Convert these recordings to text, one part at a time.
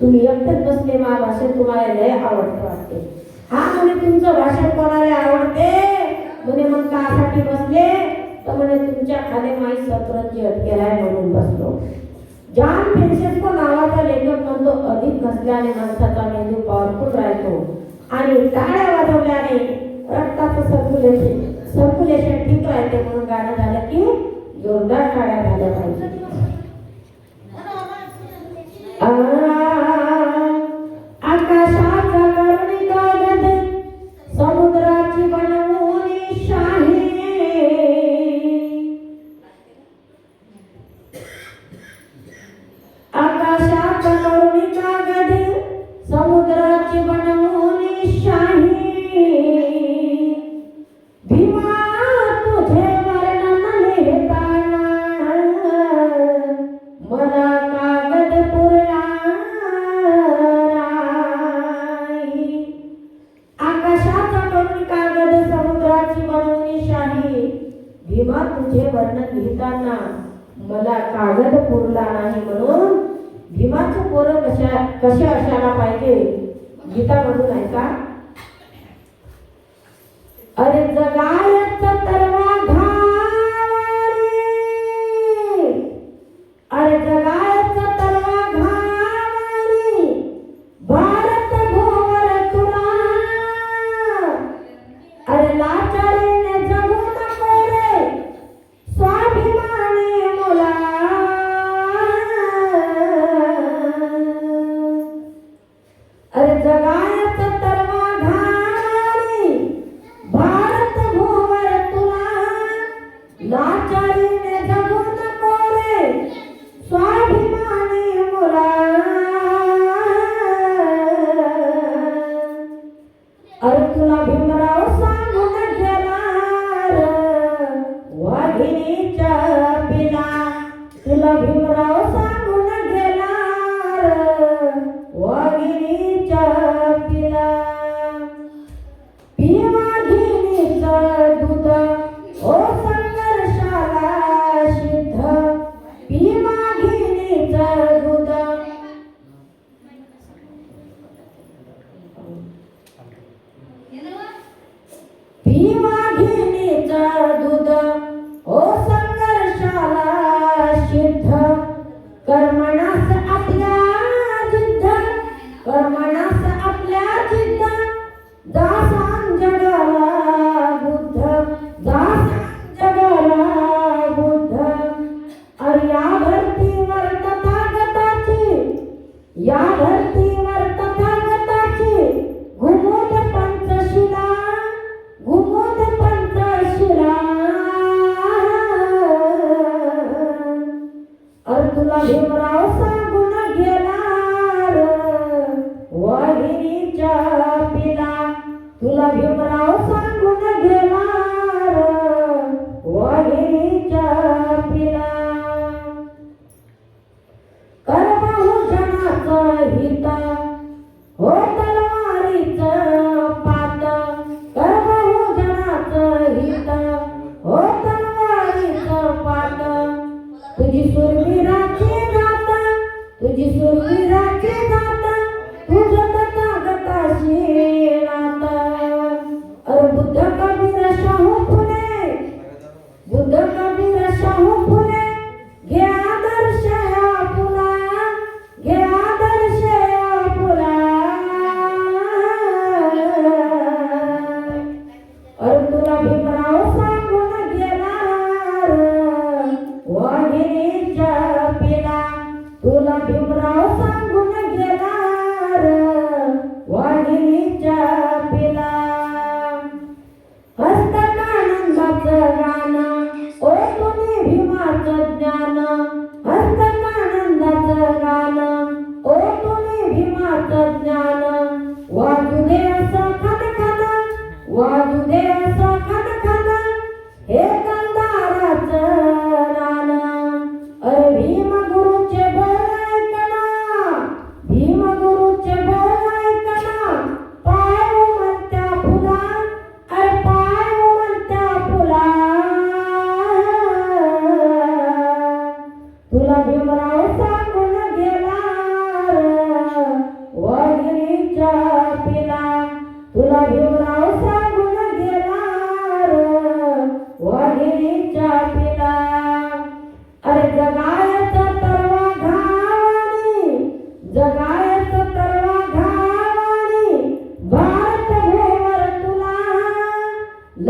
तुम्ही एकटेच बसले मा भाषण तुम्हाला लय आवडतं वाटते. हा म्हणे तुमचं भाषण कोणाला आवडते? म्हणे मग कासाठी बसले? तर म्हणे तुमच्या खाली माई सतरंजी अटकेलाय म्हणून बसलो. जॉन फ्रेन्सिस्को नावाचा लेखक म्हणतो अधिक नसल्याने माणसाचा मेंदू पॉवरफुल राहतो. आणि टाळ्या वाजवल्याने रक्ताचं सर्क्युलेशन सर्क्युलेशन ठीक राहते म्हणून गाणं झालं की जोरदार टाळ्या झाल्या पाहिजे. शकणार नाही म्हणून भीमाचं पोरं कशा कशा असायला पाहिजे? गीतामधून ऐका. या धरती the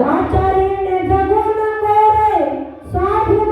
लाचारीने जगू कोरे रे.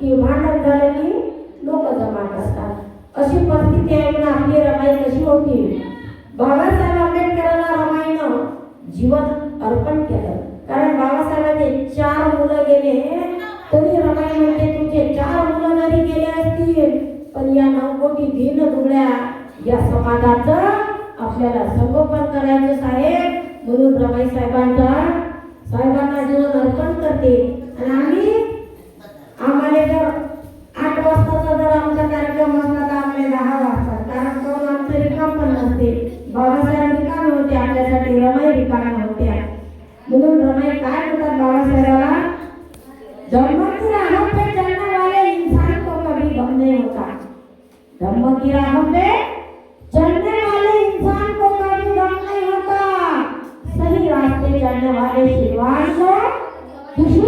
की भांडण झालं की लोक जमा असतात. अशी परिस्थिती आहे म्हणून आपली रमाई कशी होती बाबासाहेब आंबेडकरांना रमाईनं जीवन अर्पण केलं. कारण बाबासाहेबांचे चार मुलं गेले. तरी रमाई म्हणते तुमचे चार मुलं जरी गेले असतील पण या नवकोटी दीन दुबळ्या या समाजाचं आपल्याला संगोपन करायचं साहेब. म्हणून रमाई साहेबांचा साहेबांना जीवन अर्पण करते.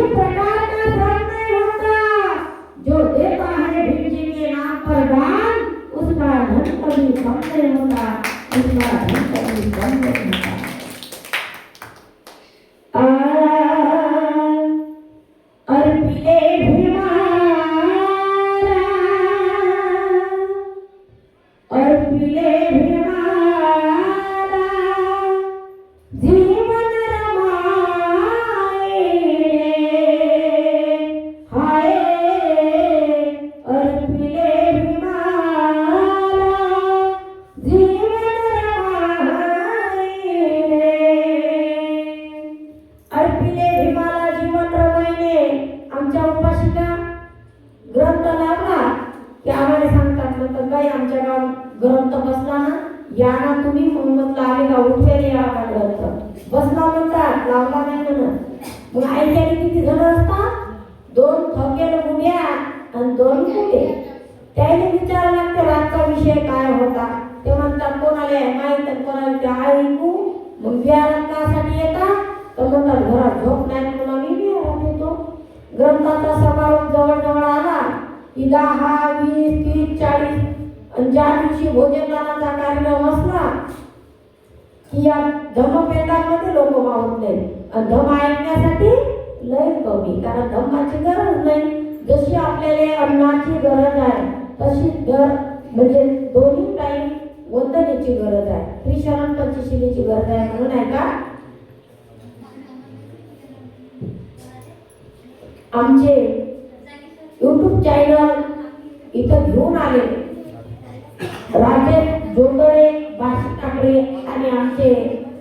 siempre मग आईच्याने किती जण असतात? दोन थकेल उभ्या आणि दोन कुठे त्याने विचारायला लागतं रातचा विषय काय होता? ते म्हणतात कोणाला माहीत तर कोणाला ते ऐकू? मग बिहारात कासाठी येतात तर म्हणतात घरात झोप नाही म्हणून आम्ही बिहारात येतो ग्रंथाचा समारोप जवळजवळ आला. की दहा वीस तीस चाळीस आणि ज्या दिवशी भोजनदानाचा कार्यक्रम असला की या धमपेटामध्ये लोक मावत नाही आणि धमाय होती. कारण धम्माची गरज नाही. जशी आपल्याला अन्नाची गरज आहे तशी दर म्हणजे दोन्ही टाईम वंदनेची गरज आहे. श्री शरण गरज आहे म्हणून आहे का? आमचे यूट्यूब चॅनल इथं घेऊन आले. राजेश जोंदळे बाशी ठाकरे आणि आमचे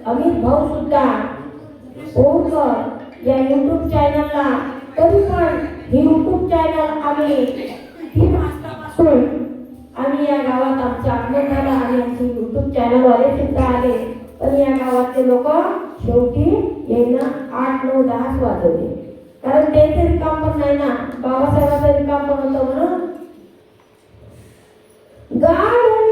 अमित भाऊ सुद्धा ओळकर या यूट्यूब चॅनलला तरी पण ही यूट्यूब चॅनल आम्ही तीन वाजतापासून आम्ही या गावात आमचे आगमन झालं आणि आमचे यूट्यूब चॅनलवाले सुद्धा आले. पण या गावातले लोक शेवटी यांना आठ नऊ दहाच वाजवले. कारण त्यांचं रिकाम पण नाही ना. बाबासाहेबांचं रिकाम पण होतं म्हणून. गाव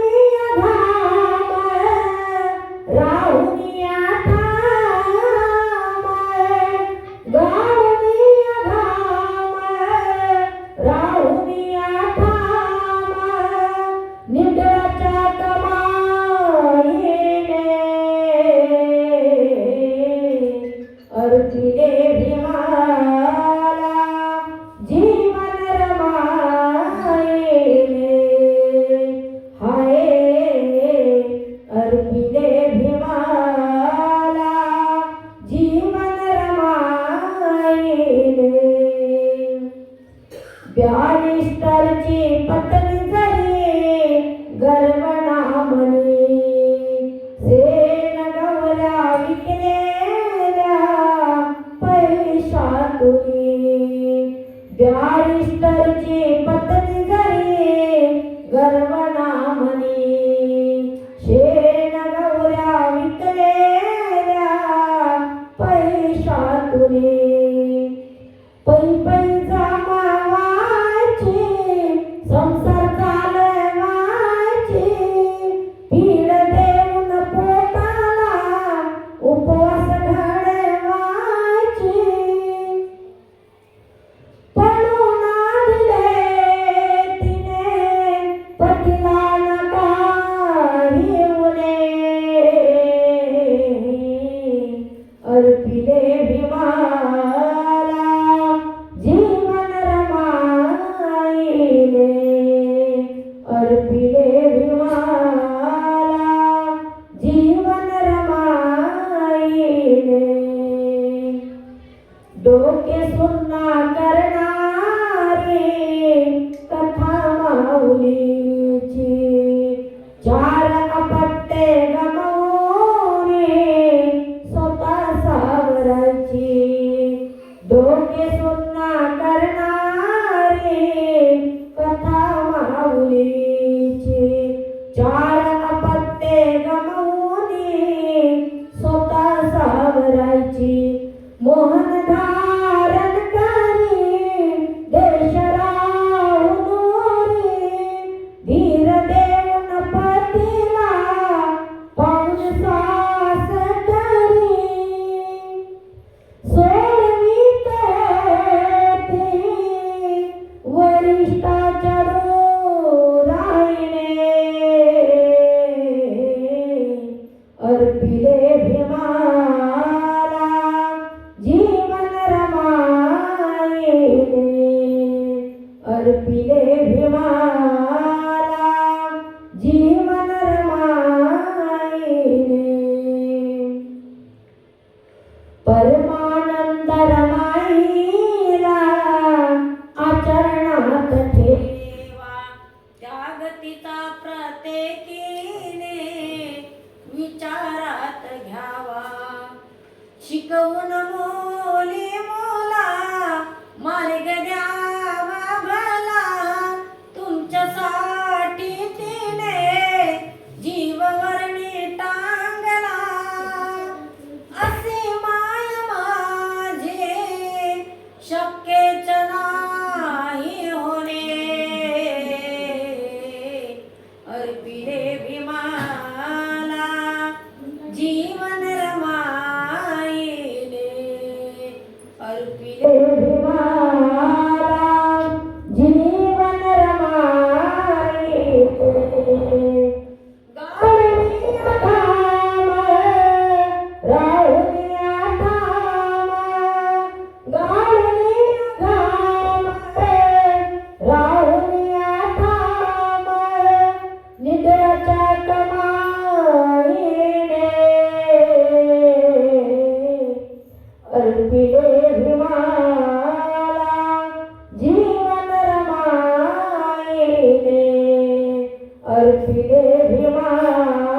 ભીમા